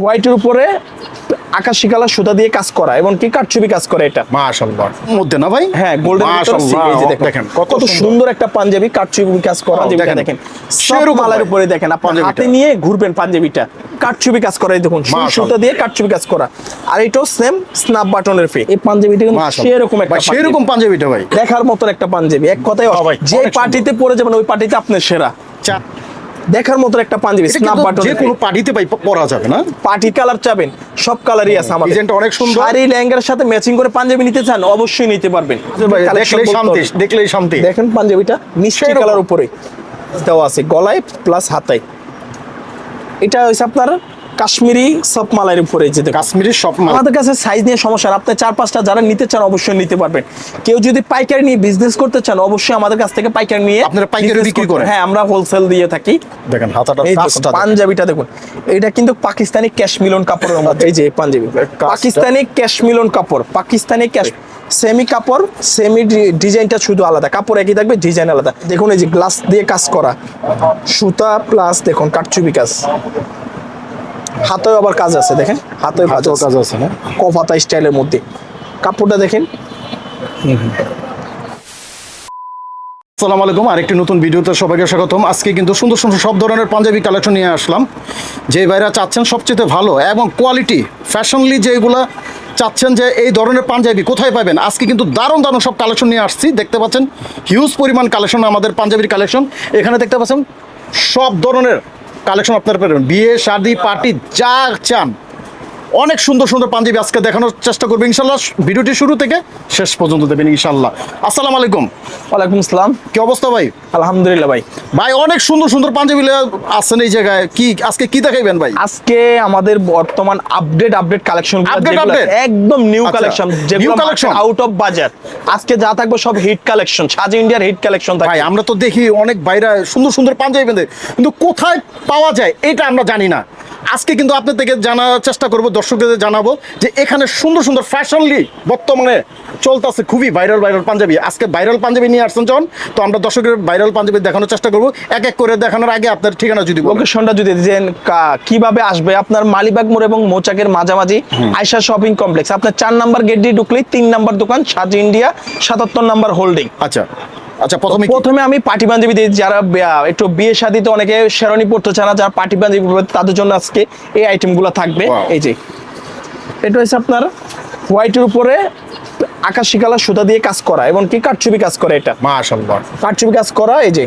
হোয়াইটের উপরে আকাশি কালার সুতা দিয়ে কাজ করা এবং কি কারচুপি কাজ করে এটা। মাশাআল্লাহ। মধ্যে না ভাই? হ্যাঁ গোল্ডেন মাশাআল্লাহ দেখেন দেখেন কত সুন্দর। একটা পাঞ্জাবি কারচুপি কাজ করা দেখেন। সেরকম ভাই। উপরে দেখেন আপনি হাতে নিয়ে ঘুরবেন পাঞ্জাবিটা। কারচুপি কাজ করা দেখুন সুতা দিয়ে কারচুপি কাজ করা। আর এটাও সেম স্ন্যাপ বাটনের ফে এই পাঞ্জাবিটা কিন্তু। সেরকম একটা সেরকম পাঞ্জাবিটা ভাই। দেখার মতন একটা পাঞ্জাবি। এক কথায় হ্যাঁ যে। পার্টিতে পরে যাবেন ওই পার্টিতে আপনার সেরা। চা- দেখার মতো একটা পাঞ্জাবি স্নাপ স্ন্যাপ বাটন যে কোনো পার্টিতে ভাই পরা যাবে না? পার্টি কালার চাবেন সব কালারই আছে আমাদের। ডিজাইনটা অনেক সুন্দর। শাড়ি লেহেঙ্গার সাথে ম্যাচিং করে পাঞ্জাবি নিতে চান অবশ্যই নিতে পারবেন। Collection দেখলেই শান্তি দেখলেই শান্তি। দেখেন পাঞ্জাবিটা মিষ্টি কালার উপরে। দেওয়া আছে গলায় প্লাস হাতায়। এটা হইছে আপনার কাশ্মীরি সব মালার উপরে যেতে কাশ্মীরের সব আমাদের কাছে সাইজ নিয়ে সমস্যা। আপনি চার পাঁচটা যারা নিতে চান অবশ্যই নিতে পারবেন। কেউ যদি পাইকারি নিয়ে বিজনেস করতে চান অবশ্যই আমাদের কাছ থেকে পাইকারি নিয়ে আপনারা পাইকারি বিক্রি করেন? হ্যাঁ আমরা হোলসেল দিয়ে থাকি। দেখেন হাতাটা পাঞ্জাবিটা দেখুন। এটা কিন্তু পাকিস্তানি ক্যাশ মিলন কাপড়ের মধ্যে। এই যে পাঞ্জাবি। পাকিস্তানি ক্যাশ মিলন কাপড়। পাকিস্তানি ক্যাশ সেমি কাপড় সেমি ডিজাইনটা শুধু আলাদা। কাপড় একই থাকবে ডিজাইন আলাদা। দেখুন এই যে গ্লাস দিয়ে কাজ করা। সুতা প্লাস দেখুন কাটচুবি কাজ। হাতেও আবার কাজ আছে দেখেন? হাতেও কাজ কাজ আছে না? কফাতা স্টাইলের মধ্যে। কাপড়টা দেখেন। আসসালামু আলাইকুম আরেকটি নতুন ভিডিওতে সবাইকে স্বাগতম। আজকে কিন্তু সুন্দর সুন্দর সব ধরনের পাঞ্জাবি কালেকশন নিয়ে আসলাম। যে ভাইরা চাচ্ছেন সবচেয়ে ভালো এবং কোয়ালিটি ফ্যাশনলি যেগুলা চাচ্ছেন যে এই ধরনের পাঞ্জাবি কোথায় পাবেন? আজকে কিন্তু দারুণ দারুণ সব কালেকশন নিয়ে আসছি। দেখতে পাচ্ছেন হিউজ পরিমাণ কালেকশন আমাদের পাঞ্জাবির কালেকশন। এখানে দেখতে পাচ্ছেন সব ধরনের কালেকশন আপনারা পাবেন বিয়ে শাদি পার্টি যা চান। অনেক সুন্দর সুন্দর পাঞ্জাবি আজকে দেখানোর চেষ্টা করব ইনশাল্লাহ ভিডিওটি শুরু থেকে শেষ পর্যন্ত দেবেন ইনশাল্লাহ। আসসালামু আলাইকুম। ওয়ালাইকুম আসসালাম। কি অবস্থা ভাই? আলহামদুলিল্লাহ ভাই। ভাই অনেক সুন্দর সুন্দর পাঞ্জাবি আছেন এই জায়গায়। কি আজকে কি দেখাইবেন ভাই? আজকে আমাদের বর্তমান আপডেট আপডেট কালেকশন? একদম নিউ কালেকশন যেগুলো collection? আউট অফ বাজার আজকে যা থাকবে সব হিট কালেকশন সাজ ইন্ডিয়ার হিট কালেকশন ভাই আমরা তো দেখি অনেক বাইরে সুন্দর সুন্দর পাঞ্জাবি বেঁধে। কিন্তু কোথায় পাওয়া যায় এটা আমরা জানি না। আজকে কিন্তু আপনার থেকে জানার চেষ্টা করব দর্শকদের জানাব যে এখানে সুন্দর সুন্দর ফ্যাশনলি বর্তমানে চলতেছে খুবই ভাইরাল ভাইরাল পাঞ্জাবি। আজকে ভাইরাল পাঞ্জাবি নিয়ে আসছেন যখন তো আমরা দর্শকের ভাইরাল পাঞ্জাবি দেখানোর চেষ্টা করব। এক এক করে দেখানোর আগে আপনার ঠিকানা যদি। লোকেশনটা যদি দেন কীভাবে আসবে? আপনার মালিবাগ মোড় এবং মোচাকের মাঝামাঝি আয়সা শপিং কমপ্লেক্স। আপনার চার নাম্বার গেট দিয়ে ঢুকলেই তিন নাম্বার দোকান সাজ ইন্ডিয়া সাতাত্তর নাম্বার হোল্ডিং আচ্ছা। আচ্ছা প্রথমে প্রথমে আমি পার্টি পাঞ্জাবি দিই যারা একটু বিয়ে শাদিতে অনেকে শেরনি পড়তে চায় না যারা পাঞ্জাবি তাদের জন্য আজকে এই আইটেমগুলো থাকবে। এই যে এটা হচ্ছে আপনার হোয়াইটের উপরে আকাশি কালার সুতা দিয়ে কাজ করা এবং কি কারচুপি কাজ করে এটা? মাশাআল্লাহ। কারচুপি কাজ করা এই যে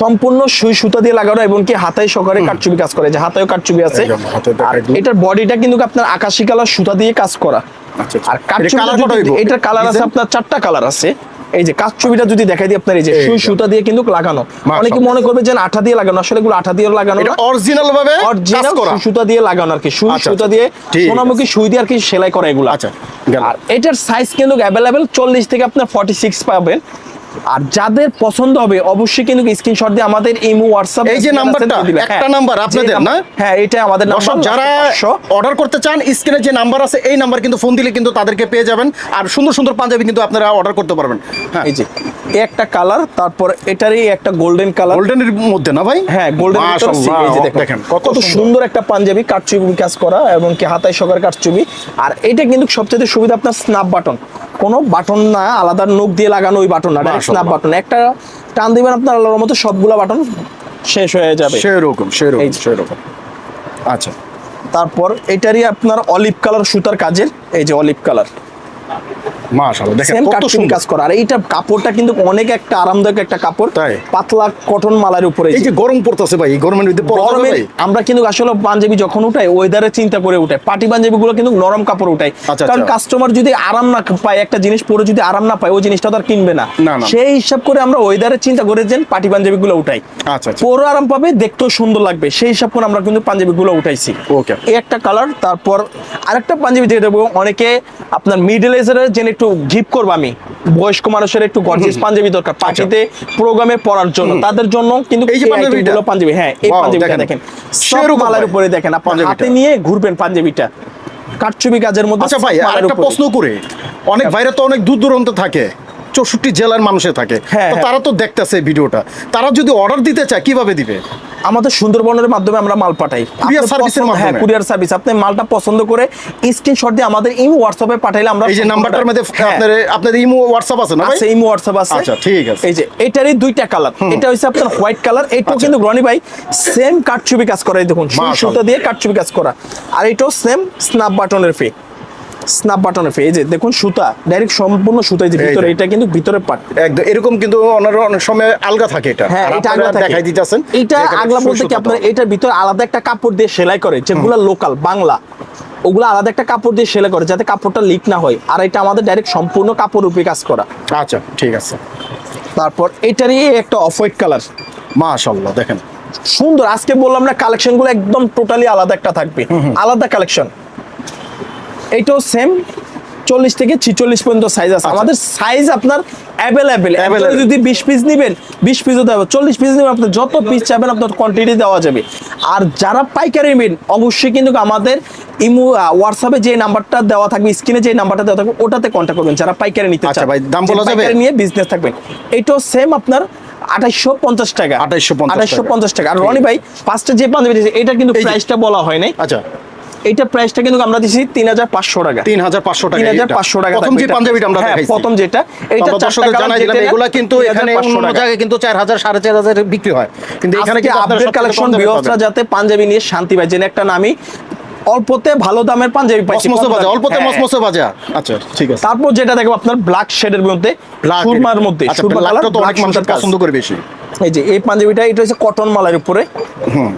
সম্পূর্ণ সুই সুতা দিয়ে লাগানো এবং কি হাতায় সহকারে কারচুপি কাজ করে যে হাতেও কারচুপি আছে। আর এটার বডিটা কিন্তু আপনার আকাশি কালার সুতা দিয়ে কাজ করা। আচ্ছা, আচ্ছা। আর হইবো? এটার কালার আছে আপনার চারটা কালার আছে। এই যে কারচুপিটা যদি দেখাই দিই আপনার এই যে সুই সুতা দিয়ে কিন্তু লাগানো। অনেকে মনে করবে যে আঠা দিয়ে লাগানো। আসলে এগুলো আঠা দিয়ে লাগানো এটা অরিজিনাল ভাবে কাজ অরিজিনাল সুতা দিয়ে লাগানো আর কি। সুই আচ্ছা, সুতা আচ্ছা। দিয়ে সোনামুখী সুই দিয়ে আর কি সেলাই করা এগুলো। আচ্ছা, আর এটার সাইজ কিন্তু অ্যাভেলেবেল চল্লিশ থেকে আপনার ফর্টি সিক্স পাবেন। আর যাদের পছন্দ হবে অবশ্যই কিন্তু স্ক্রিনশট দিয়ে আমাদের ইমো হোয়াটসঅ্যাপ এই যে নাম্বারটা, একটা নাম্বার আপনাদের, না? হ্যাঁ এটা আমাদের নাম্বার যারা অর্ডার করতে চান স্ক্রিনে যে নাম্বার আছে এই নাম্বার কিন্তু ফোন দিলে কিন্তু তাদেরকে পেয়ে যাবেন। আর সুন্দর সুন্দর পাঞ্জাবি কিন্তু আপনারা অর্ডার করতে পারবেন। হ্যাঁ। এই যে এই একটা কালার তারপর এটারই একটা গোল্ডেন কালার গোল্ডেনের মধ্যে না ভাই? হ্যাঁ গোল্ডেন এই যে দেখেন। দেখেন কত সুন্দর। একটা পাঞ্জাবি কাটচুবি কাজ করা এবং কি হাতায় সকার কাটচুবি আর এটা কিন্তু সবচেয়ে সুবিধা আপনার স্ন্যাপ বাটন কোনো বাটন না আলাদা নখ দিয়ে লাগানো ওই বাটন না। Snap button. একটা টান দিবেন আপনার আল্লাহর মতো সবগুলো বাটন শেষ হয়ে যাবে। সেরকম সেরকম। সেরকম। আচ্ছা। তারপর এটারই আপনার অলিভ কালার সুতার কাজের এই যে অলিভ কালার মাশাআল্লাহ দেখেন কত সুন্দর। কাজ করা। আর এইটা কাপড়টা কিন্তু অনেক একটা আরামদায়ক একটা কাপড়। তাই? পাতলা কটন মালার উপরে। এই যে গরম পড়তেছে ভাই গরমের মধ্যে গরমে আমরা কিন্তু আসলে পাঞ্জাবি যখন উঠাই ওয়েদারে চিন্তা করে উঠাই। পার্টি পাঞ্জাবি গুলো কিন্তু নরম কাপড় উঠাই। আচ্ছা, কারণ আচ্ছা। কাস্টমার যদি আরাম না পায় একটা জিনিস পরে যদি আরাম না পায় ওই জিনিসটা তো আর কিনবে না। সেই হিসাব করে আমরা ওয়েদারে চিন্তা করে যে পার্টি পাঞ্জাবি গুলো উঠাই। আচ্ছা আচ্ছা। আরাম পাবে দেখতেও সুন্দর লাগবে। সেই হিসাব করে আমরা কিন্তু পাঞ্জাবি গুলো উঠাইছি ওকে এই একটা কালার তারপর আরেকটা পাঞ্জাবি যেটা দেবো অনেকে আপনার মিডল এজের জন্য একটু গিফট করব আমি। বয়স্ক মানুষের একটু গর্জিস পাঞ্জাবি দরকার। পার্টিতে প্রোগ্রামে পড়ার জন্য। তাদের জন্য কিন্তু আচ্ছা। এই পাঞ্জাবিটা? পাঞ্জাবি হ্যাঁ এই পাঞ্জাবিটা দেখেন। শেরু মালার উপরে দেখেন আপনি হাতে নিয়ে ঘুরবেন পাঞ্জাবিটা। কাটছবি কাজের মধ্যে আচ্ছা ভাই সব আর মালার একটা উপরে। প্রশ্ন করে। অনেক বাইরে তো অনেক দূর দূরান্ত থাকে। চৌষট্টি জেলার মানুষে থাকে। হ্যাঁ, হ্যাঁ। তারা তো দেখতেছে ভিডিওটা। তারা যদি অর্ডার দিতে চায় কীভাবে দিবে? আমাদের সুন্দরবনের মাধ্যমে আমরা মাল পাঠাই। আপনার service হ্যাঁ কুরিয়ার সার্ভিস আপনি মালটা পছন্দ করে স্ক্রিনশট দিয়ে আমাদের ইমো হোয়াটসঅ্যাপে পাঠাইলে আমরা এই যে নাম্বারটার মধ্যে হ্যাঁ। আপনার আপনাদের ইমো হোয়াটসঅ্যাপ আছে না ভাই? আছে ইমো হোয়াটসঅ্যাপ আছে। আচ্ছা, ঠিক আছে। এই যে এটারই দুইটা কালার এটা হচ্ছে আপনার হোয়াইট কালার এটাও আচ্ছা। কিন্তু রনি ভাই সেম কাটছবি কাজ করা এই দেখুন সুতা দিয়ে কাটছবি কাজ করা। আর এটাও সেম স্ন্যাপ বাটনের ফে স্ন্যাপ ফে এই যে দেখুন সুতা ডাইরেক্ট সম্পূর্ণ সুতা যে ভিতরে এটা কিন্তু ভিতরে পাট একদম এরকম কিন্তু ওনারা অনেক সময় আলগা থাকে এটা। হ্যাঁ এটা থাকে। দেখাই দিতেছেন এটা আগলা বলতে কি আপনার এটার ভিতরে আলাদা একটা কাপড় দিয়ে সেলাই করে যেগুলো লোকাল বাংলা ওগুলো আলাদা একটা কাপড় দিয়ে সেলাই করে যাতে কাপড়টা লিক না হয়। আর এটা আমাদের ডাইরেক্ট সম্পূর্ণ কাপড় উপরে কাজ করা। আচ্ছা ঠিক আছে। তারপর এটারই একটা অফ হোয়াইট কালার মাশাআল্লাহ দেখেন। সুন্দর আজকে বললাম না কালেকশনগুলো একদম টোটালি আলাদা একটা থাকবে। আলাদা কালেকশন এইটাও সেম চল্লিশ থেকে ছিচল্লিশ পর্যন্ত সাইজ আছে। আমাদের সাইজ আপনার অ্যাভেলেবেল যদি বিশ পিস নেবেন বিশ পিসও দেওয়া চল্লিশ পিস নেবেন আপনার যত পিস চাইবেন আপনার কোয়ান্টিটি দেওয়া যাবে। আর যারা পাইকারি নেবেন অবশ্যই কিন্তু আমাদের ইমো হোয়াটসঅ্যাপে যে নাম্বারটা দেওয়া থাকবে স্ক্রিনে যে নাম্বারটা দেওয়া থাকবে ওটাতে কন্ট্যাক্ট করবেন যারা পাইকারি নিতে আচ্ছা চান। ভাই, দাম বলা যাবে? নিয়ে বিজনেস থাকবেন। এইটাও সেম আপনার আঠাইশশো পঞ্চাশ টাকা। 2850 আঠাইশশো টাকা। পঞ্চাশ টাকা। আর রনি ভাই পাঁচটা যে পাঞ্জাবি এটা কিন্তু প্রাইসটা বলা হয় নাই। আচ্ছা। এইটা প্রাইসটা কিন্তু আমরা দিছি তিন হাজার পাঁচশো টাকা। তিন হাজার পাঁচশো টাকা তিন হাজার এটা। পাঁচশো টাকা প্রথম যে পাঞ্জাবিটা আমরা হ্যাঁ, দেখাইছি। প্রথম যেটা। দর্শকদের কালার জানাই দিলাম এগুলা কিন্তু এখানে অন্য জায়গায় কিন্তু চার হাজার সাড়ে চার হাজার বিক্রি হয়। কিন্তু এখানে কিন্তু আপডেট কালেকশন দামে যাতে পাঞ্জাবি নিয়ে শান্তি পায় যেন একটা নামি অল্পতে ভালো দামের পাঞ্জাবি পাইছি। মসমসে বাজা অল্পতে হ্যাঁ। মসমসে বাজা আচ্ছা ঠিক আছে। তারপর যেটা দেখো আপনার ব্ল্যাক শেডের মধ্যে সুরমার মধ্যে আচ্ছা, সুরমা কালার তো অনেক মানুষ পছন্দ করে বেশি। এই যে এই পাঞ্জাবিটা এটা হচ্ছে কটন মালার উপরে। হুম।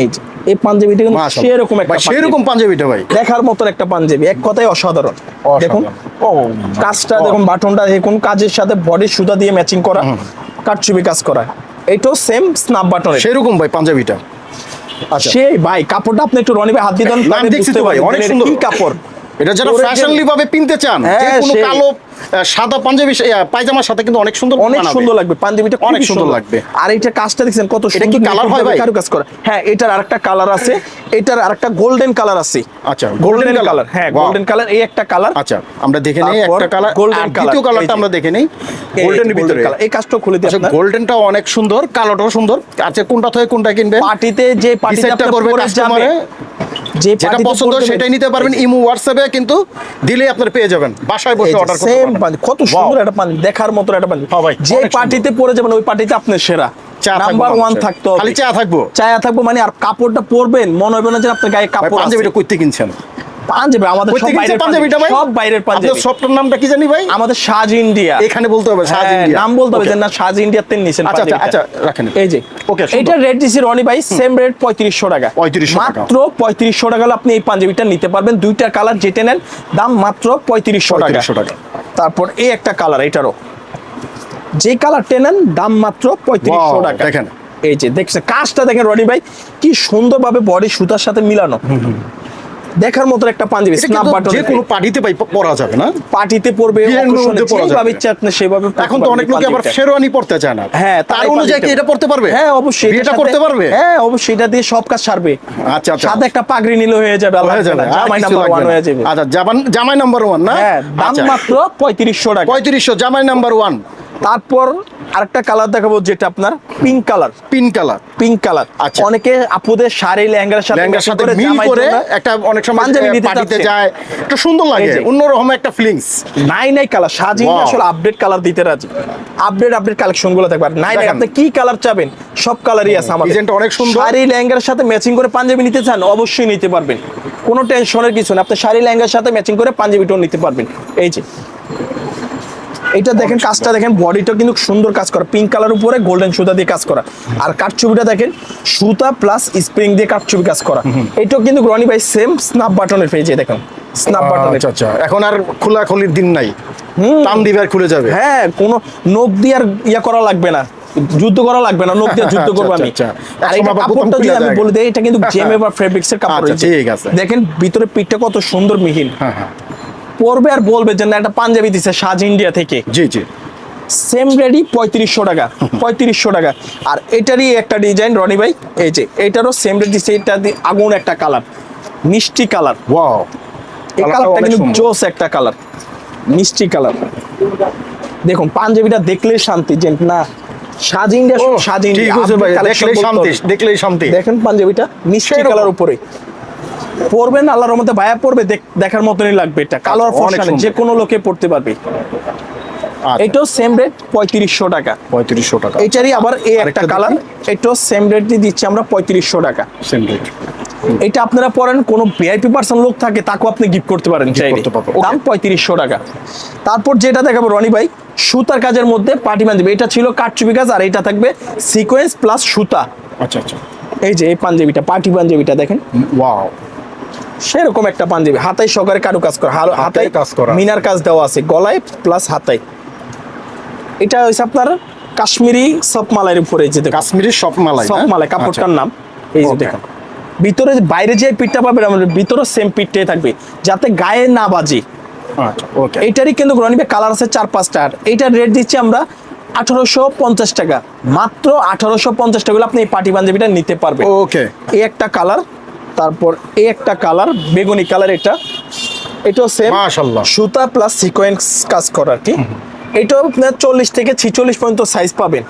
এই যে এই পাঞ্জাবিটা কিন্তু সেরকম একটা সেরকম পাঞ্জাবিটা ভাই। দেখার মতন একটা পাঞ্জাবি এক কথায় অসাধারণ। দেখুন ও কাজটা দেখুন বাটনটা দেখুন কাজের সাথে বডির সুতা দিয়ে ম্যাচিং করা কাটচুপি কাজ করা। এটাও সেম স্ন্যাপ বাটন সেরকম ভাই পাঞ্জাবিটা। সেই ভাই কাপড়টা আপনি একটু রনিবে হাত দিয়ে দেন দেখছি ভাই, অনেক সুন্দর। কি কাপড়। এটা যারা ফ্যাশনলি ভাবে পিনতে চান যে হ্যাঁ, কোনো কালো সাদা পাঞ্জাবি পায়জামার সাথে কিন্তু অনেক সুন্দর অনেক সুন্দর লাগবে পাঞ্জাবিটা অনেক সুন্দর লাগবে। আর এটা কাজটা দেখছেন কত এটা কি সুন্দর colour হয় ভাই? কারু কাজ করা। হ্যাঁ এটার আরেকটা কালার আছে এটার আরেকটা গোল্ডেন কালার আছে। আচ্ছা গোল্ডেন কালার হ্যাঁ গোল্ডেন কালার এই একটা কালার আচ্ছা আমরা দেখে নেই একটা কালার colour, দ্বিতীয় কালারটা আমরা দেখে নেই। গোল্ডেনের ভিতরে। কালার এই কাজটা খুলে দিই আচ্ছা আপনার। গোল্ডেনটাও অনেক সুন্দর কালোটাও সুন্দর। আচ্ছা কোনটা থেকে কোনটা কিনবেন? পার্টিতে যে পার্টিতে আপনি করবে কাস্টমারে যেটা পছন্দ সেটাই নিতে পারবেন। ইমো হোয়াটসঅ্যাপে কিন্তু দিলেই আপনার পেয়ে যাবেন। বাসায় বসে অর্ডার করতে সেম পারবেন। কত সুন্দর একটা পানি দেখার মতো একটা পানি হ্যাঁ যে। পার্টিতে পরে যাবেন ওই পার্টিতে আপনার সেরা। চা থাকব নাম্বার ওয়ান থাকতো খালি চা থাকব। চায়া থাকব মানে আর কাপড়টা পরবেন মনে হবে না যে আপনার গায়ে কাপড় আছে। পাঞ্জাবিটা কইতে কিনছেন? পাঞ্জাবি আমাদের সব বাইরের পাঞ্জাবিটা ভাই? সব বাইরের পাঞ্জাবি। শপটার নামটা কি জানি ভাই? আমাদের সাজ ইন্ডিয়া। এখানে বলতে হবে সাজ হ্যাঁ, ইন্ডিয়া। নাম বলতে হবে যে না সাজ ইন্ডিয়াতে নিছেন আচ্ছা, আচ্ছা। আচ্ছা, রাখেন। এই যে সুন্দর। এটা রেট দিছি রনি ভাই সেম রেট পঁয়ত্রিশশো টাকা। 3500 টাকা। মাত্র পঁয়ত্রিশশো টাকা আপনি এই পাঞ্জাবিটা নিতে পারবেন। দুইটা কালার যেটা নেন দাম মাত্র পঁয়ত্রিশশো টাকা। 3500 টাকা। তারপর এই একটা কালার এটারও। যে কালারটা নেন দাম মাত্র পঁয়ত্রিশশো Wow, টাকা। দেখেন। এই যে দেখছেন কাজটা দেখেন রনি ভাই কি সুন্দরভাবে বডি সুতার সাথে মিলানো। দেখার মতো একটা পাঞ্জাবি এটা স্ন্যাপ বাটন যে কোনো পার্টিতে ভাই পরা যাবে না? পার্টিতে পড়বে বিয়ের অকেশনে মধ্যে পরা যেভাবে ইচ্ছা আপনি সেভাবে এখন তো অনেক লোকে আবার শেরওয়ানি পড়তে চায় না। হ্যাঁ তার অনুযায়ী কি এটা পড়তে পারবে? হ্যাঁ অবশ্যই এটার করতে পারবে? হ্যাঁ অবশ্যই এটা দিয়ে সব কাজ সারবে। আচ্ছা আচ্ছা। সাথে একটা পাগড়ি নিলে হয়ে যাবে আল্লাহ হয়ে যাবে জামাই নাম্বার লাগবে ওয়ান না। হয়ে যাবে। আচ্ছা জামাই নাম্বার ওয়ান না? হ্যাঁ দাম আচ্ছা। মাত্র পঁয়ত্রিশশো টাকা। পঁয়ত্রিশশো জামাই নাম্বার ওয়ান তারপর আরেকটা কালার দেখাবো যেটা আপনার pink colour pink colour pink colour আচ্ছা। অনেকে আপুদের শাড়ি লেহেঙ্গার সাথে লেহেঙ্গার সাথে মিল করে একটা অনেক সময় পাঞ্জাবি নিতে পার্টিতে যায়। একটু সুন্দর লাগে। অন্যরকম একটা ফিলিংস নাই নাই কালার সাজিয়ে আসলে আপডেট কালার দিতে রাজি। আপডেট আপডেট কালেকশনগুলো থাকবে নাই নাই আপনি কি কালার চাবেন? সব কালারই আছে আমাদের। ডিজাইনটা অনেক সুন্দর। শাড়ি লেহেঙ্গার সাথে ম্যাচিং করে পাঞ্জাবি নিতে চান অবশ্যই নিতে পারবেন। কোনো টেনশনের কিছু না। আপনি শাড়ি লেহেঙ্গার সাথে ম্যাচিং করে পাঞ্জাবিটাও নিতে পারবেন। এই যে। এটা দেখেন কাজটা দেখেন বডিটা কিন্তু সুন্দর কাজ করা। পিঙ্ক কালার উপরে গোল্ডেন সুতা দিয়ে কাজ করা। আর কাঠছবিটা দেখেন সুতা প্লাস স্প্রিং দিয়ে কাঠছবি কাজ করা। এটাও কিন্তু রনি ভাই সেম স্ন্যাপ বাটনের পেজে দেখেন। স্ন্যাপ আচ্ছা আচ্ছা। এখন আর খোলা দিন নাই। টান দিবে খুলে যাবে। হ্যাঁ কোনো নখ দিয়ে আর ইয়া করা লাগবে না। যুদ্ধ করা লাগবে না দিয়ে যুদ্ধ আচ্ছা, করব আমি। আর এটা কাপড়টা যদি আমি যায়। বলে দিই এটা কিন্তু জেমে বা ফেব্রিক্স এর কাপড় ঠিক আছে। দেখেন ভিতরে পিঠটা কত সুন্দর মিহিন। হ্যাঁ হ্যাঁ। পরবে আর বলবে যে না একটা পাঞ্জাবি দিছে সাজ ইন্ডিয়া থেকে। জি জি। সেম রেডি পঁয়ত্রিশশো টাকা পঁয়ত্রিশশো টাকা। আর এটারই একটা ডিজাইন রনি ভাই এই যে এটারও সেম এটা দিয়ে আগুন একটা কালার মিষ্টি কালার ওয়াও এই কালারটা কিন্তু জোস একটা কালার মিষ্টি কালার দেখুন পাঞ্জাবিটা দেখলেই শান্তি যে না সাজ ইন্ডিয়া সাজ ইন্ডিয়া দেখলেই শান্তি দেখলেই শান্তি। দেখেন পাঞ্জাবিটা মিষ্টি কালার উপরে। পরবেন আল্লাহর মধ্যে ভায়া পড়বে দেখার মতনই লাগবে এটা অনেক ফর্সানে যে কোনো লোকে পড়তে পারবে। আচ্ছা, এটাও সেম রেট পঁয়ত্রিশশো টাকা। পঁয়ত্রিশশো টাকা। এটারই আবার এই একটা কালার এটাও সেম রেট দিয়ে দিচ্ছি আমরা পঁয়ত্রিশশো টাকা। সেম রেট এটা আপনারা পরেন কোনো ভিআইপি পার্সন লোক থাকে তাকেও আপনি গিফট করতে পারেন চাইলে। করতে পারব, দাম পঁয়ত্রিশশো টাকা। তারপর যেটা দেখাবো রনি ভাই সুতার কাজের মধ্যে পার্টি পাঞ্জাবি এটা ছিল কাটচুপি কাজ আর এটা থাকবে সিকোয়েন্স প্লাস সুতা। আচ্ছা আচ্ছা। এই যে এই পাঞ্জাবিটা পার্টি পাঞ্জাবিটা দেখেন। ওয়াও সেরকম একটা পাঞ্জাবি। হাতায় সহকারে কারু। কাজ করা হাতায় কাজ করা। মিনার কাজ দেওয়া আছে। গলায় প্লাস হাতায়। এটা হচ্ছে আপনার কাশ্মীরি সব মালাইয়ের উপরে এই যে কাশ্মীরি সব মালাই সব মালাই কাপড়টার আচ্ছা। নাম। এই যে দেখুন। ভিতরে বাইরে যে পিঠটা পাবে আমাদের ভিতরে সেম পিঠটাই থাকবে। যাতে গায়ে না বাজে। আচ্ছা ওকে এইটারই কিন্তু রনিবে কালার আছে চার পাঁচটা। আর এইটার রেট দিচ্ছি আমরা আঠারোশো পঞ্চাশ টাকা। মাত্র আঠারোশো পঞ্চাশ টাকা আপনি এই পার্টি পাঞ্জাবিটা নিতে পারবেন। ওকে এই একটা কালার তারপর এই একটা কালার বেগুনি কালার এটা। এটাও সেম মাশাআল্লাহ। সুতা প্লাস সিকোয়েন্স কাজ করা আর কি। এটাও আপনার চল্লিশ থেকে ছিচল্লিশ পর্যন্ত সাইজ পাবেন।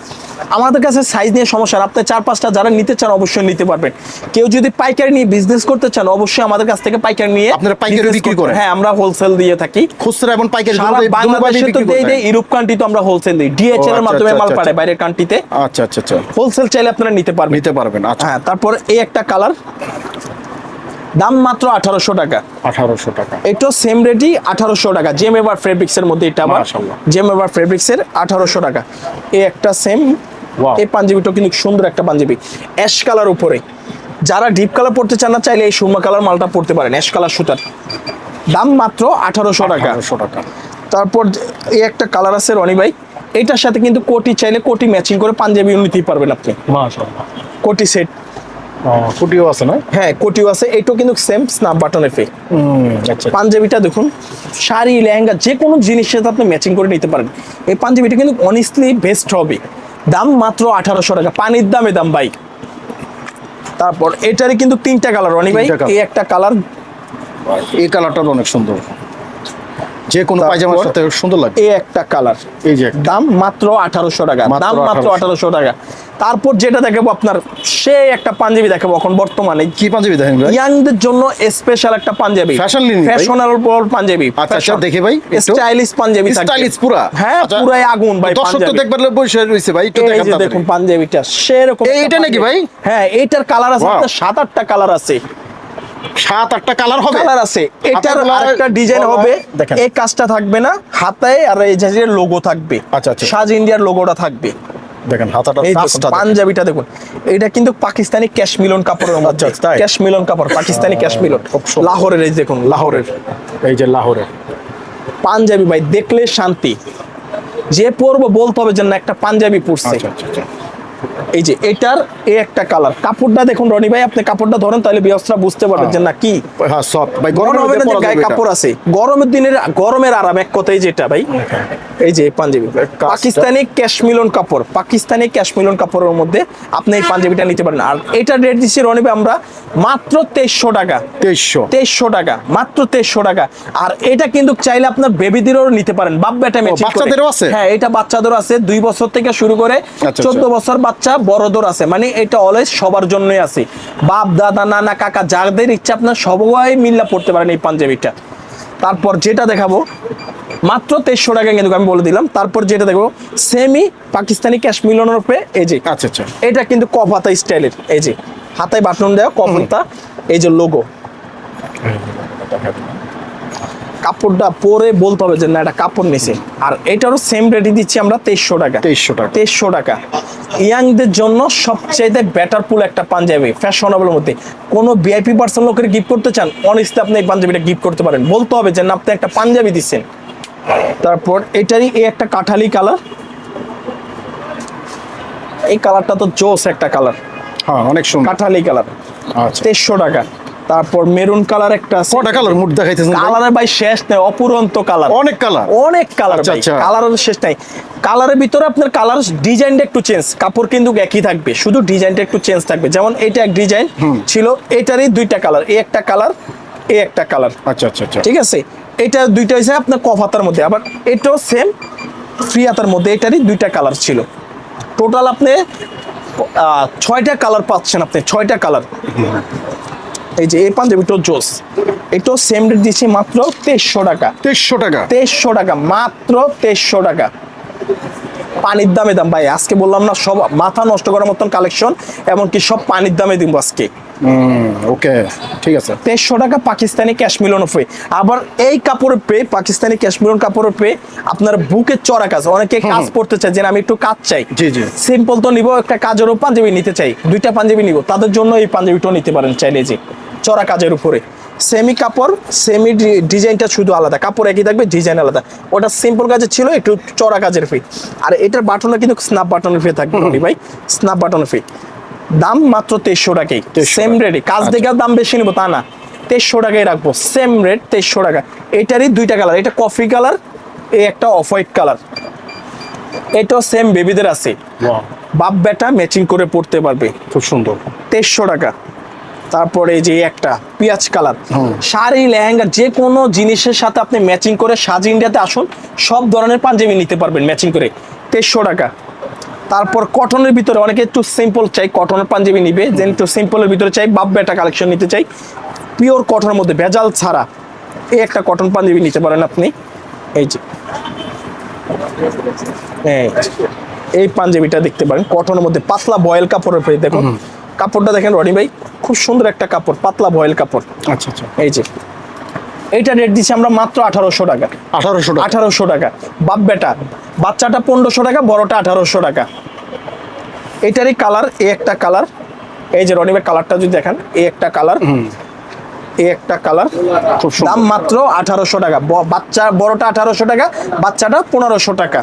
আমাদের কাছে সাইজ নিয়ে সমস্যা না। আপনি চার পাঁচটা যারা নিতে চান অবশ্যই নিতে পারবেন। কেউ যদি পাইকারি নিয়ে বিজনেস করতে চান অবশ্যই আমাদের কাছ থেকে পাইকারি নিয়ে আপনারা পাইকারি বিক্রি করেন? হ্যাঁ। আমরা হোলসেল দিয়ে থাকি। খুচরা এবং পাইকারি বাংলাদেশে তো দেই দেই ইউরোপ কান্ট্রি তো আমরা হোলসেল দিই। ডিএচএল এর আচ্ছা, মাধ্যমে আচ্ছা, মাল আচ্ছা, আচ্ছা। বাইরের কান্ট্রিতে আচ্ছা আচ্ছা আচ্ছা। হোলসেল চাইলে আপনারা নিতে পারবেন। নিতে পারবেন আচ্ছা। হ্যাঁ তারপর এই একটা কালার দাম মাত্র আঠারোশো টাকা। আঠারোশো টাকা। এটাও সেম রেটই আঠারোশো টাকা। জেম এবার ফেব্রিক্স এর মধ্যে এটা আবার। জেম এবার ফেব্রিক্স এর আঠারোশো টাকা। এই একটা সেম. এই পাঞ্জাবিটাও কিন্তু সুন্দর একটা পাঞ্জাবি। অ্যাশ কালার উপরে। যারা ডিপ কালার পড়তে চান না চাইলে এই সুরমা কালার মালটা পড়তে পারেন অ্যাশ কালার সুতার। দাম মাত্র আঠারোশো টাকা। আঠারোশো টাকা। তারপর এই একটা কালার আছে রনি ভাই। এটার সাথে কিন্তু কোটি চাইলে কোটি ম্যাচিং করে পাঞ্জাবিও নিতেই পারবেন আপনি। মাশাআল্লাহ। কোটি সেট ফুটিও আছে না? হ্যাঁ কোটিও আছে। এটাও কিন্তু সেম স্ন্যাপ বাটনের ফে আচ্ছা। পাঞ্জাবিটা দেখুন শাড়ি লেহেঙ্গা যে কোনো জিনিসের সাথে আপনি ম্যাচিং করে নিতে পারেন। এই পাঞ্জাবিটা কিন্তু অনেস্টলি বেস্ট হবে। দাম মাত্র আঠারোশো টাকা। পানির দামে দাম ভাই। তারপর এটারই কিন্তু তিনটা কালার অনেক ভাই? এই একটা কালার এই কালারটা অনেক সুন্দর। যে কোনো পায়জামার সাথে সুন্দর লাগে এই একটা কালার। এই যে দাম মাত্র আঠারোশো টাকা। দাম মাত্র 1800 আঠারোশো টাকা। তারপর যেটা দেখাবো আপনার সে একটা পাঞ্জাবি দেখাবো এখন বর্তমানে। কি পাঞ্জাবি দেখেন ভাই? ইয়াংদের জন্য স্পেশাল একটা পাঞ্জাবি। ভাই? ফ্যাশনেবল পাঞ্জাবি। আচ্ছা, আচ্ছা, দেখি ভাই, স্টাইলিশ পাঞ্জাবি স্টাইলিশ পুরা। হ্যাঁ আচ্ছা, পুরাই আগুন ভাই দর্শক তো দেখবার বসে রয়েছে ভাই একটু দেখান দেখুন পাঞ্জাবিটা সেরকম এই, একটা এটা নাকি ভাই? হ্যাঁ এইটার কালার আছে সাত আটটা কালার আছে। সাত আটটা কালার হবে। কালার আছে। এটার আরেকটা ডিজাইন হবে। দেখেন। এই কাজটা থাকবে না হাতায় আর এই যে লোগো থাকবে। আচ্ছা, আচ্ছা। সাজ ইন্ডিয়ার লোগোটা থাকবে। দেখেন হাতাটা এই দেখুন, কাজটা দেখেন। পাঞ্জাবিটা দেখুন। এটা কিন্তু পাকিস্তানি ক্যাশ মিলন কাপড়ের মধ্যে। আচ্ছা, ক্যাশ মিলন কাপড় পাকিস্তানি ক্যাশ মিলন লাহোরের এই দেখুন লাহোরের। এই যে লাহোরে পাঞ্জাবি ভাই দেখলে শান্তি। যে পরবো বলতে হবে যে না একটা পাঞ্জাবি পরছে। আচ্ছা আচ্ছা। এই যে এটার এই একটা কালার কাপড়টা দেখুন রনি ভাই আপনি কাপড়টা ধরেন তাহলে বিয়সরা বুঝতে পারবেন যে না কি হ্যাঁ সফট ভাই গরম হবে না গায়ে কাপড় আছে। গরমের দিনের গরমের আরাম এক কথাই যেটা ভাই। এই যে পাঞ্জাবি। পাকিস্তানি ক্যাশমিলন কাপড়। পাকিস্তানি ক্যাশমিলন কাপড়ের মধ্যে আপনি এই পাঞ্জাবিটা নিতে পারেন। আর এটা রেট দিচ্ছি রনি ভাই আমরা মাত্র তেইশশো টাকা। তেইশশো। তেইশশো টাকা মাত্র তেইশশো টাকা। আর এটা কিন্তু চাইলে আপনার বেবিদেরও নিতে পারেন। বাপ বেটা বাচ্চাদেরও আছে? হ্যাঁ এটা বাচ্চাদেরও আছে। দুই বছর থেকে শুরু করে আচ্ছা, চোদ্দ আচ্ছা। বছর বাচ্চা বড়দের আছে। মানে এটা অলওয়েজ সবার জন্যই আছে। বাপ দাদা নানা কাকা যাদের ইচ্ছা আপনার সবাই মিল্লা পড়তে পারেন এই পাঞ্জাবিটা। তারপর যেটা দেখাবো মাত্র তেইশশো টাকা কিন্তু আমি বলে দিলাম। তারপর যেটা দেখব সেমি পাকিস্তানি ক্যাশ মিলনের উপরে এই যে। আচ্ছা আচ্ছা। এটা কিন্তু কপ হাতা স্টাইলের এই যে। হাতায় বাটন দেওয়া কপ হাতা এই যে লোগো কাপড়টা পরে বলতে হবে যে না এটা কাপড় নিছে। আর এটারও সেম রেটই দিচ্ছি আমরা তেইশশো টাকা। তেইশশো টাকা। তেইশশো টাকা। ইয়াংদের জন্য সবচেয়ে বেটার পুল একটা পাঞ্জাবি ফ্যাশনেবলের মধ্যে। কোনো ভিআইপি পার্সন লোকের গিফট করতে চান অনেস্টলি আপনি এই পাঞ্জাবিটা গিফট করতে পারেন। বলতে হবে যে না আপনি একটা পাঞ্জাবি দিচ্ছেন। তারপর এটারই এই একটা কাঠালি কালার এই কালারটা তো জোস একটা কালার হ্যাঁ অনেক সুন্দর। কাঠালি কালার আচ্ছা। তেইশশো টাকা। তারপর মেরুন কালার একটা আছে। কটা কালার মুড দেখাইতেছেন ভাই? কালারের ভাই শেষ নাই অপুরন্ত কালার। অনেক কালার। অনেক কালার আচ্ছা, ভাই আচ্ছা। কালারের শেষ নাই। কালারের ভিতরে আপনার কালার ডিজাইনটা একটু চেঞ্জ কাপড় কিন্তু একই থাকবে শুধু ডিজাইনটা একটু চেঞ্জ থাকবে। যেমন এটা এক ডিজাইন ছিল এটারই দুইটা কালার এই একটা কালার এই একটা কালার। আচ্ছা আচ্ছা আচ্ছা। ঠিক আছে? এটা দুইটা হয়েছে আপনার কফাতার মধ্যে আবার এটাও সেম ফ্রি হাতার মধ্যে এটারই দুইটা কালার ছিল। টোটাল আপনি ছয়টা কালার পাচ্ছেন আপনি ছয়টা কালার। এই যে এই পাঞ্জাবিটাও জোস এটাও সেম রেট দিচ্ছি মাত্র তেইশশো টাকা। তেইশশো টাকা। তেইশশো টাকা মাত্র তেইশশো টাকা। পানির দামে দাম ভাই আজকে বললাম না সব মাথা নষ্ট করার মতন কালেকশন এমনকি সব পানির দামে দিব আজকে। ওকে ঠিক আছে। তেইশশো টাকা পাকিস্তানি ক্যাশ মিলন পে আবার এই কাপড়ের পে পাকিস্তানি ক্যাশ মিলন কাপড়ের পে আপনার বুকের চড়া কাজ। অনেকে কাজ করতে চায় যে আমি একটু কাজ চাই। জি, জি। সিম্পল তো নিব একটা কাজেরও পাঞ্জাবি নিতে চাই। দুইটা পাঞ্জাবি নিব। তাদের জন্য এই পাঞ্জাবিটাও নিতে পারেন চাইলে যে। চড়া কাজের উপরে। সেমি কাপড় সেমি ডিজাইনটা শুধু আলাদা কাপড় একই থাকবে ডিজাইন আলাদা। ওটা সিম্পল কাজের ছিল একটু চড়া কাজের ফি আর এটার বাটনে কিন্তু স্ন্যাপ বাটনের ফি থাকবে ভাই। স্ন্যাপ বাটনের ফি দাম মাত্র তেইশশো টাকাই। 2300 সেম রেটে কাজ আচ্ছা। দেখে দাম বেশি নিবো তা না। তেইশশো টাকাই রাখব। সেম রেট তেইশশো টাকা। এটারই দুইটা কালার এটা কফি কালার এই একটা অফ হোয়াইট কালার এটাও সেম বেবিদের আছে। বাপ বেটা ম্যাচিং করে পড়তে পারবে। খুব সুন্দর। তেইশশো টাকা। তারপরে এই যে একটা পিঁয়াজ কালার। শাড়ি লেহেঙ্গা যে কোনো জিনিসের সাথে আপনি ম্যাচিং করে সাজি ইন্ডিয়াতে আসুন সব ধরনের পাঞ্জাবি নিতে পারবেন ম্যাচিং করে। তেইশশো টাকা। তারপর কটনের ভিতরে অনেকে একটু সিম্পল চাই কটনের পাঞ্জাবি নিবে যেন একটু সিম্পলের ভিতরে চাই বাপ বেটা কালেকশন নিতে চাই। পিওর কটনের মধ্যে ভেজাল ছাড়া এই একটা কটন পাঞ্জাবি নিতে পারেন আপনি। এই যে। এই পাঞ্জাবিটা দেখতে পারেন কটনের মধ্যে পাতলা বয়েল কাপড়ের দেখুন। কাপড়টা দেখেন রনি ভাই খুব সুন্দর একটা কাপড় পাতলা বয়েল কাপড়। আচ্ছা আচ্ছা। এই যে এইটা রেট দিচ্ছি আমরা মাত্র আঠারোশো টাকা। আঠারোশো টাকা। আঠারোশো টাকা। বাপ বেটা বাচ্চাটা পনেরোশো টাকা বড়টা আঠারোশো টাকা। এটারই কালার এ একটা কালার এই যে রনিবের কালারটা যদি দেখেন এ একটা কালার এ একটা কালার খুব দাম মাত্র আঠারোশো টাকা। বাচ্চা বড়টা আঠারোশো টাকা বাচ্চাটা পনেরোশো টাকা।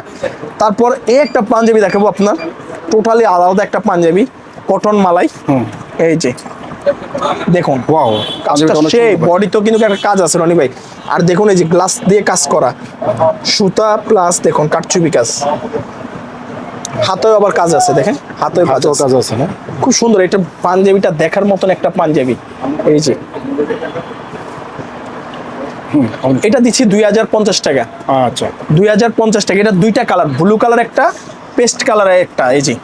তারপর এ একটা পাঞ্জাবি দেখাবো আপনার। টোটালি আলাদা একটা পাঞ্জাবি কটন মালাই। হুম। এই যে দেখুন ওয়াও কাজটা সেই বডিতেও কিন্তু একটা কাজ আছে রনি ভাই। আর দেখুন এই যে গ্লাস দিয়ে কাজ করা সুতা প্লাস দেখুন কাটচুপি কাজ। হাতেও আবার কাজ আছে দেখেন হাতেও কাজ আছে। কাজ আছে না? খুব সুন্দর এটা পাঞ্জাবিটা দেখার মতন একটা পাঞ্জাবি। এই যে। এটা দিচ্ছি দুই হাজার পঞ্চাশ টাকা। আচ্ছা। দুই হাজার পঞ্চাশ টাকা এটা দুইটা কালার ব্লু কালার একটা পেস্ট কালারের একটা এই যে।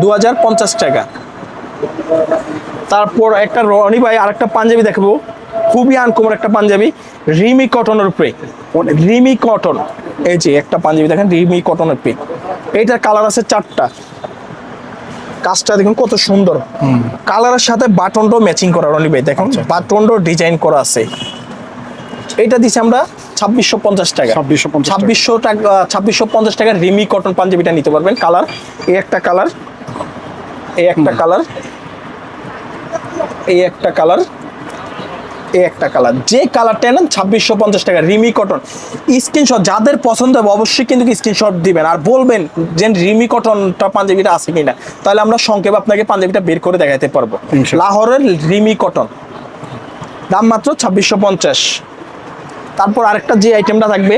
দু হাজার পঞ্চাশ টাকা। তারপর একটা রনি ভাই আরেকটা পাঞ্জাবি দেখব। খুবই আনকমন একটা পাঞ্জাবি রিমি কটনের উপরে রিমি কটন। এই যে একটা পাঞ্জাবি দেখেন রিমি কটনের উপরে এইটার কালার আছে চারটা। কাজটা দেখুন কত সুন্দর। কালারের সাথে বাটনটাও ম্যাচিং করা রনি ভাই দেখেন। বাটনটাও ডিজাইন করা আছে। এটা দিচ্ছি আমরা ছাব্বিশশো পঞ্চাশ টাকা। 2650 টাকা। ছাব্বিশশো টাকা ছাব্বিশশো পঞ্চাশ টাকা রিমি কটন পাঞ্জাবিটা নিতে পারবেন। কালার এই একটা কালার। এই একটা কালার এই একটা কালার এই একটা কালার। যে কালারটা নেন ছাব্বিশশো পঞ্চাশ টাকা রিমি কটন। স্ক্রিনশট যাদের পছন্দ হবে অবশ্যই কিন্তু স্ক্রিনশট দিবেন। আর বলবেন যে রিমি কটনটা পাঞ্জাবিটা আছে কিনা। তাহলে আমরা সংক্ষেপে আপনাকে পাঞ্জাবিটা বের করে দেখাতে পারব। লাহোরের রিমি কটন। দাম মাত্র ছাব্বিশশো পঞ্চাশ। তারপর আরেকটা যে আইটেমটা থাকবে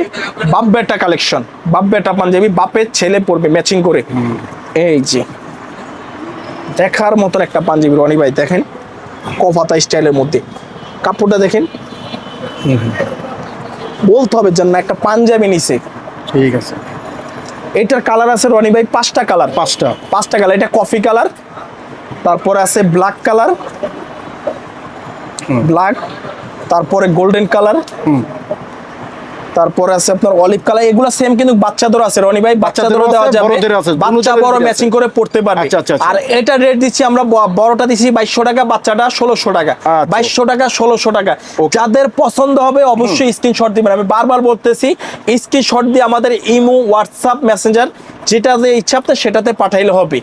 বাপ বেটা কালেকশন বাপ বেটা পাঞ্জাবি বাপের ছেলে পরবে ম্যাচিং করে। এই যে। দেখার মতন একটা পাঞ্জাবি রনি ভাই দেখেন কফাতা স্টাইলের মধ্যে। কাপড়টা দেখেন। বলতে হবে যেন একটা পাঞ্জাবি নিছে। ঠিক আছে। এটার কালার আছে রনি ভাই পাঁচটা কালার। পাঁচটা। পাঁচটা কালার এটা কফি কালার তারপরে আছে ব্ল্যাক কালার। ব্ল্যাক তারপরে গোল্ডেন কালার। তারপরে আছে আপনার অলিভ কালার এগুলো সেম কিন্তু বাচ্চাদের আছে। রনি ভাই বাচ্চাদেরও দেওয়া যাবে। বাচ্চা বড় ম্যাচিং করে পড়তে পারবে। আচ্ছা, আচ্ছা, আচ্ছা। আর এটা রেট দিচ্ছি আমরা বড়টা দিচ্ছি বাইশশো টাকা বাচ্চাটা ষোলোশো টাকা। আচ্ছা। বাইশশো টাকা ষোলোশো টাকা। যাদের পছন্দ হবে অবশ্যই স্ক্রিনশট দিবেন। আমি বারবার বলতেছি স্ক্রিনশট দিয়ে আমাদের ইমো হোয়াটসঅ্যাপ মেসেঞ্জার যেটাতে ইচ্ছা আপনার সেটাতে পাঠাইলে হবে।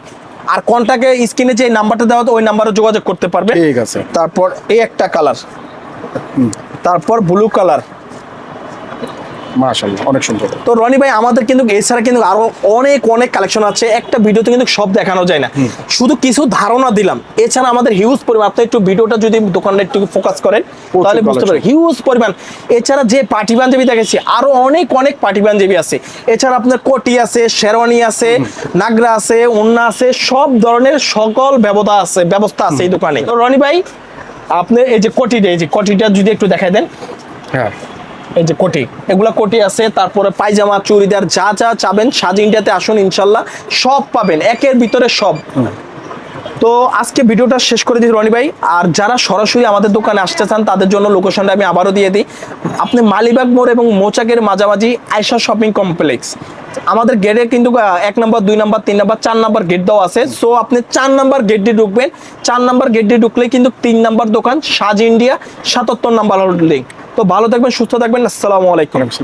আর কন্টাকে স্ক্রিনে যে নাম্বারটা দেওয়া ওই নাম্বারে যোগাযোগ করতে পারবে। ঠিক আছে। তারপর এই একটা কালার তারপর ব্লু কালার মাশাআল্লাহ অনেক সুন্দর। তো রনি ভাই আমাদের কিন্তু এছাড়া কিন্তু আরও অনেক অনেক কালেকশন আছে। একটা ভিডিওতে কিন্তু সব দেখানো যায় না। শুধু কিছু ধারণা দিলাম। এছাড়া আমাদের হিউজ পরিমাণ আপনি একটু ভিডিওটা যদি দোকানটা একটু ফোকাস করেন তাহলে বুঝতে পারবেন। হিউজ পরিমাণ। এছাড়া যে পার্টি পাঞ্জাবি দেখেছি আরও অনেক অনেক পার্টি পাঞ্জাবি আছে। এছাড়া আপনার কোটি আছে শেরওয়ানি আছে নাগরা আছে উন্না আছে সব ধরনের সকল ব্যবস্থা আছে ব্যবস্থা আছে এই দোকানে। তো রনি ভাই আপনি এই যে কোটিটা এই যে কোটিটা যদি একটু দেখাই দেন। হ্যাঁ। এই যে কোটি, এগুলা কোটি আছে, তারপরে পায়জামা, চুড়িদার যা যা চাবেন, সাজ ইন্ডিয়াতে আসুন ইনশাল্লাহ, সব পাবেন, একের ভিতরে সব। তো আজকে ভিডিওটা শেষ করে দিই রনি ভাই। আর যারা সরাসরি আমাদের দোকানে আসতে চান, তাদের জন্য লোকেশনটা আমি আবারও দিয়ে দিই। আপনি মালিবাগ মোড় এবং মোচাকের মাঝামাঝি আয়সা শপিং কমপ্লেক্স আমাদের গেটে কিন্তু এক নম্বর, দুই নম্বর, তিন নম্বর, চার নম্বর গেট দেওয়া আছে। সো আপনি চার নম্বর গেট দিয়ে ঢুকবেন। চার নম্বর গেট দিয়ে ঢুকলে কিন্তু তিন নম্বর দোকান, সাজ ইন্ডিয়া, সাতাত্তর নাম্বার লিঙ্ক তো ভালো থাকবেন, সুস্থ থাকবেন। আসসালামু আলাইকুম।